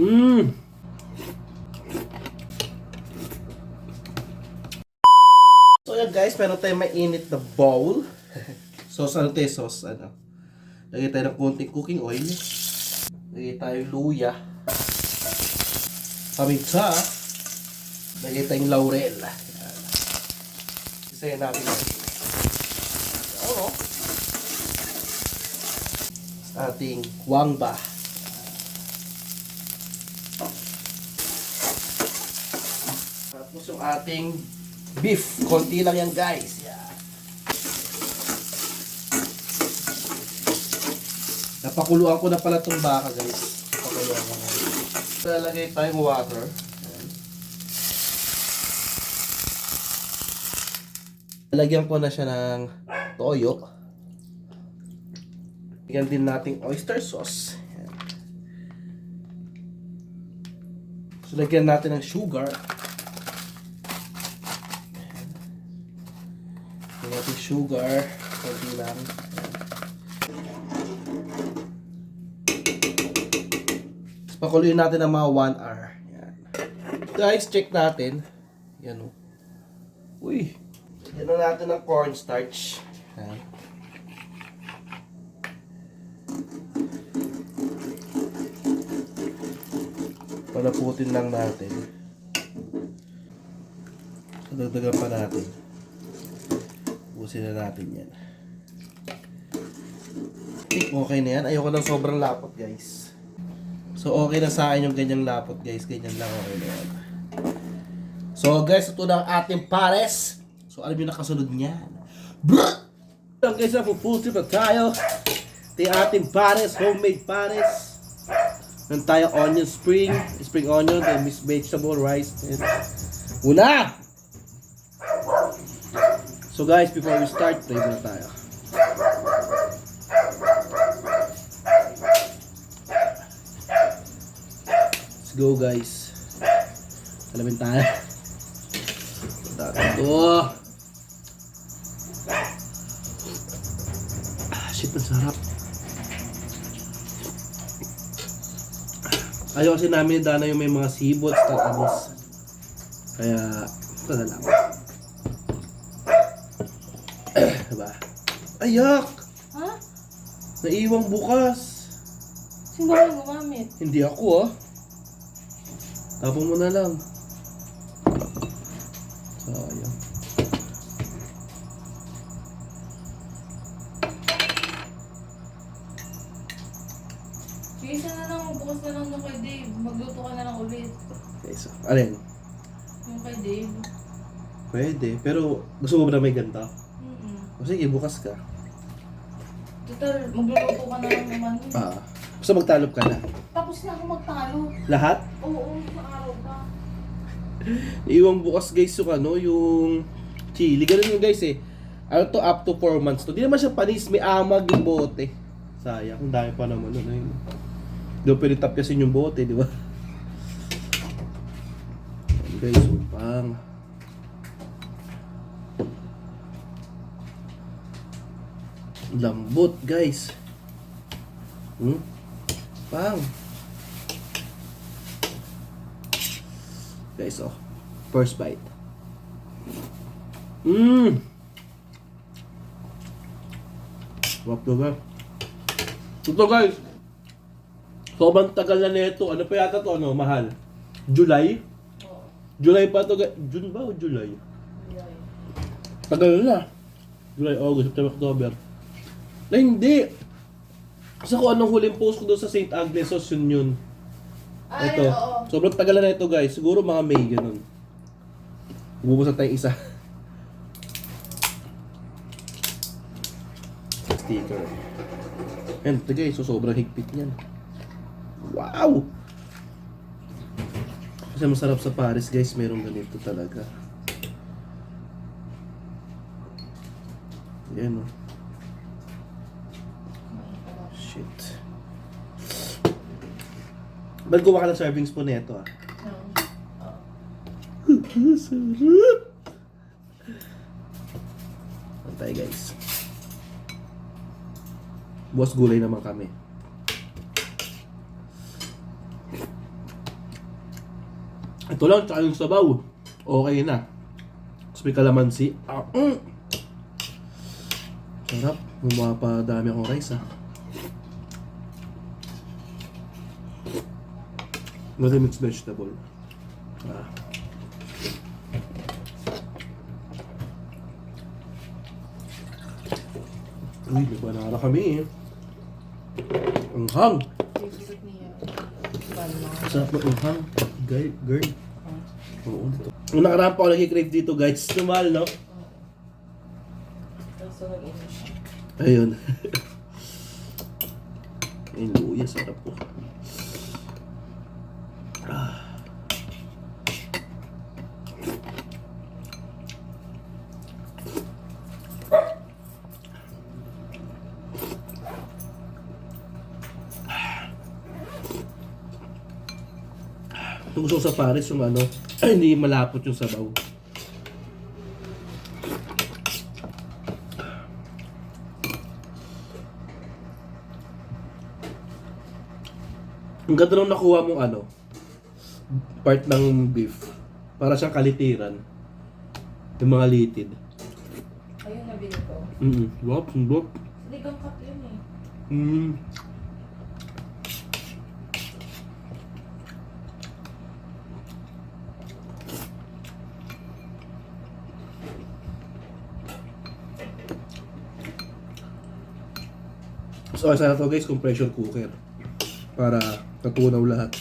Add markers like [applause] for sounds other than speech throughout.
Mmm! So yan guys, meron tayong mainit na bowl. [laughs] sauce ano tayo, sauce ano. Lagay tayo ng konting cooking oil. Lagay tayo luya. Paminta. Lagay tayong laurel. Isayin natin. Oo. Ating wangba. Tapos yung ating beef. Konti lang yan guys. Napakuluan ko na pala itong baka guys. Napakuluan ko na. Lalagay tayong water. Yan. Lalagyan ko na siya ng toyo. Lagyan din nating oyster sauce. So, lagyan natin ng sugar. Lagyan natin sugar. Kunti lang. Yan. Pakuluin natin ng mga 1 hour. Yan. Guys, check natin. Yan o. Uy. Lagyan na natin ng cornstarch. Yan. Palaputin lang natin. Dagdagan pa natin. Busin na natin yan. Okay, okay na yan. Ayoko ng sobrang lapot, guys. So, okay na sa akin yung ganyang lapot, guys. Ganyan lang, okay na yan. So, guys, ito na ang ating pares. So, alam nyo na kasunod niyan. Brrr! So, guys, na full trip na tayo. Ito yung ating pares, homemade pares. Meron tayo onion spring, spring onion, then mixed vegetable, rice, and una! So guys, before we start, pray muna tayo. Let's go guys. Alamin tayo. Dati ito. Ah, shit, ang sarap. Ayaw kasi namin ni Dana yung may mga sibot at anis. Kaya, ito na lang. Diba? Ayak! Ha? Naiwang bukas. Sino ba gumamit? Hindi ako ah. Tapon mo na lang. Sayang. Isa na lang. Bukas na lang yung kay Dave. Magluto ka na lang ulit. Okay, so, alin? Yung kay Dave. Pwede. Pero, gusto mo ba na may ganda? O sige, bukas ka. Total, magluluto ka na lang naman. Ah. Basta magtalop ka na. Tapos na ako magtalo. Lahat? Oo, maaraw pa. [laughs] Iwang bukas guys yung ano, yung chili. Ganun yung guys eh. Ano to, up to 4 months to. Di naman siya panis, may amag yung bote. Sayang, ang dami pa naman. Ano yun. Di ba pwede tapyasin yung bote, di ba? [laughs] Guys, upang. Lambot guys. Hmm? Pang. Guys, oh. First bite. Mmm! Wap na ba? Ito guys. Sobrang tagal na nito. Ano pa yata to? Ano? Mahal. July? July pa to guys. June ba o July? Yay. Tagal na. July, August, September, October. Na hindi. Kasi kung anong huling post ko doon sa St. Agnes, yun yun. Ay, Ito. oo. Sobrang tagal na ito guys. Siguro mga May, ganun. Bubusat tayo isa. Sticker. Yan, ito guys. So, sobrang higpit niyan. Wow! Kasi masarap sa Paris guys. Merong ganito talaga. Yan o. Shit. Ba't gumawa ka ng serving spoon na ito ah? Oo. Sarap! Antay guys. Buwas gulay naman kami. Ito lang, tsaka yung sabaw. Okay na. Tapos may kalamansi. Ah, mm. Sarap. Mumapadami akong rice ah. Not a mixed vegetable. Ah. Uy, may banana kami eh. Ang hang. Favorite niya. Banana. Sarap ng. Girl. Oo, dito. Nung nakaraan pa ako nag-crave dito guys. Tumal, no? Siya. Ayun. [laughs] Ay, luya. Sarap po. Ko sa Paris, yung ano, [clears throat] hindi malapot yung sabaw. Ang ganda nung nakuha mong ano, part ng beef. Para siyang kalitiran. Yung mga litid. Ayun, nabili ko. Mm-mm. Wap, wap. Ligang cut yun eh. Mm. So, sana to guys, kung pressure cooker. Para natunaw lahat.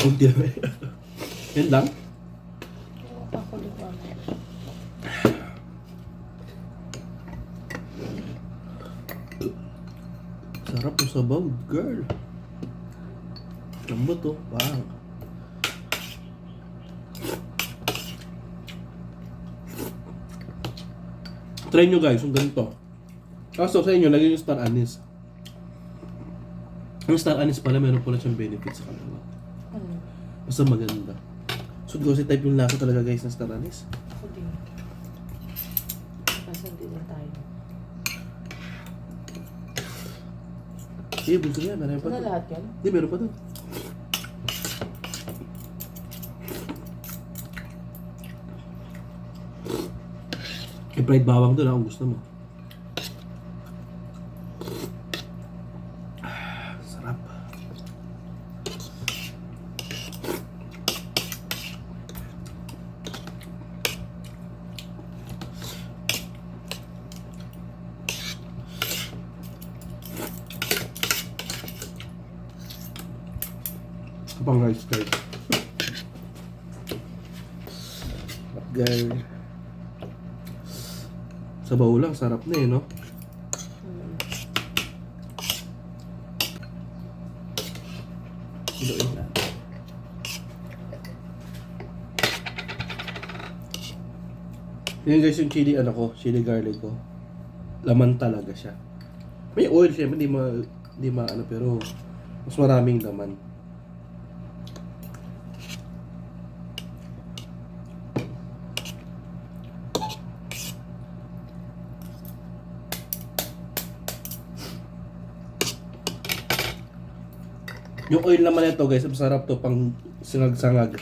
Kunti lang. [laughs] Yan lang. Sarap yung sabaw, girl. Lambot to. Wow. Try nyo guys, yung ganito. Kaso sa inyo, lagyan yung star anise. Ang star anise pala, meron pala siyang benefits sa kanila. Hmm. Basta maganda. So, kasi type yung lasa talaga guys ng star anise. Ako din. Kasi hindi na tayo. Eh, bunso yan. Marami pa na to. lahat yun? Hindi, meron pa to. Fried bawang doon kung gusto mo. Sarap. Pang rice guys. Girl. Sabaw lang, sarap na eh, no? Hmm. Iluin na. Yan guys, yung chili ano ko, chili garlic ko. Laman talaga siya. May oil siya, hindi ma, hindi ma ano, pero mas maraming laman. Yung oil naman ito guys, masarap to pang sangag-sangag.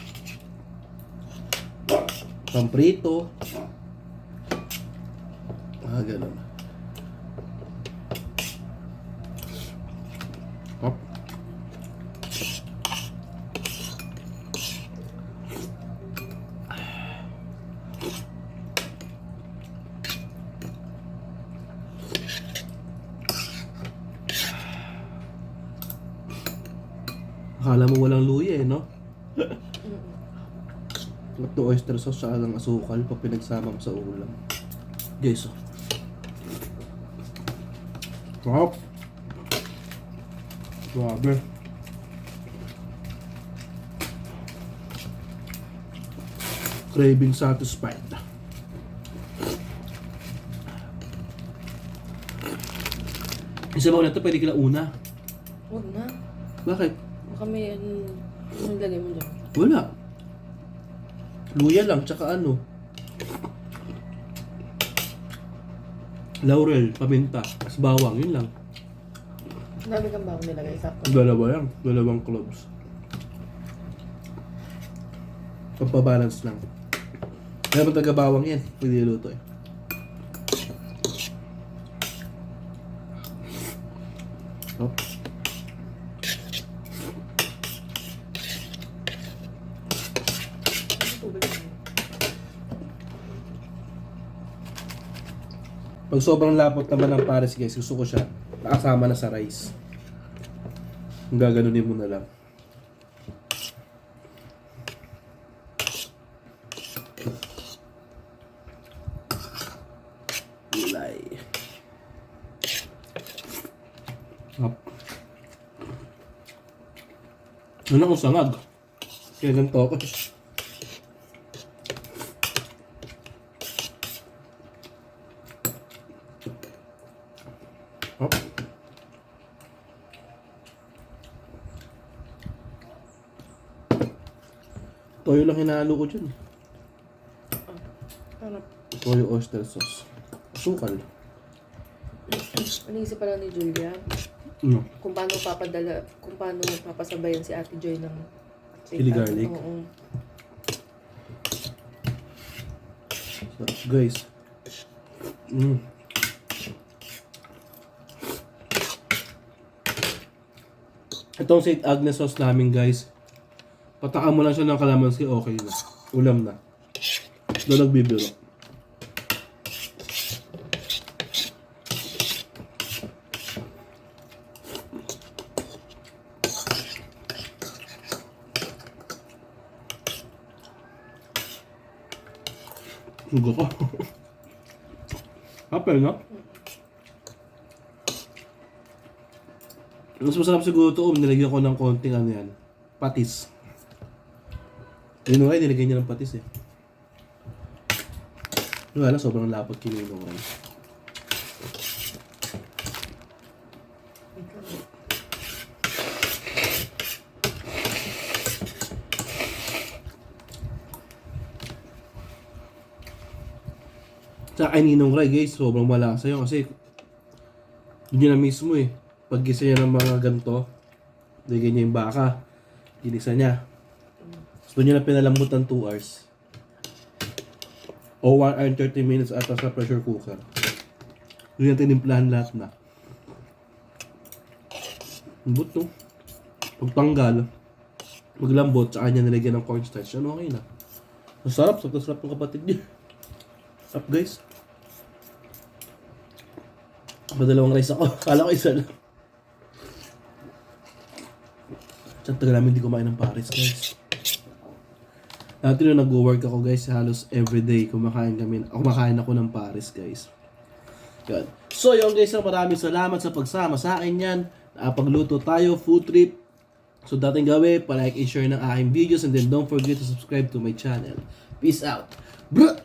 Pang prito. Ah, ganun. Akala mo walang luya eh, no? [laughs] Sarap ng oyster sauce tsaka ng asukal pa pinagsama mo sa ulam. Guys, oh. Sarap. Grabe. Craving satisfied. Yung sabaw na ito, pwede kila una. Huwag na. Bakit? Baka may ano, ano lagay mo dyan? Wala. Luya lang, tsaka ano. Laurel, paminta, tapos bawang, yun lang. Dami kang bawang nilagay sa Dalawa lang, dalawang cloves. Pampabalance lang. Meron taga bawang yan, pwede iluto eh. Oh. Pag sobrang lapot naman ng pares guys, gusto ko siya nakasama na sa rice. Gaganunin mo na lang. Gulay. Up. Ano akong sangag? Kaya ganito ako. Toyo lang hinalo ko dyan. Ano? Toyo oyster sauce. Sukal. Iniisip pala ni Julia No. kung paano papadala, kung paano papasabayan si Ate Joy ng Chili garlic? Oo. Sarap, guys. Mm. Itong St. Agnes sauce namin, guys. Patakan mo lang siya ng kalamansi, okay na. Ulam na. Doon nagbibiro. Sugo ko. Apel, no? Mas masarap siguro ito, um, nilagyan ko ng konting ano yan, patis. Yun nga, nilagyan niya ng patis eh. Wala lang, sobrang lapot kininong rice. Sa kay Ninong Ray guys, sobrang malasa yun kasi yun na mismo eh. Pag gisa niya ng mga ganito, lagyan niya yung baka, ginisa niya. So niya na pinalambot ng 2 hours. O 1 hour and 30 minutes ata sa pressure cooker. Doon yung tinimplahan lahat na. No? Pagtanggal, maglambot, tsaka niya nilagyan ng cornstarch. Ano okay na. Ang sarap, sarap na sarap ng kapatid niya. Up guys. Badalawang rice ako. [laughs] Kala ko isa lang. Sa tagal namin hindi kumain ng Paris guys. Dati nung nag-work ako guys, halos everyday kumakain kami. Kumakain ako ng Paris guys. Yan. So yun guys, maraming salamat sa pagsama sa akin yan. Nakapagluto tayo, food trip. So dating gawin, pa-like and share ng aking videos and then don't forget to subscribe to my channel. Peace out. Bruh!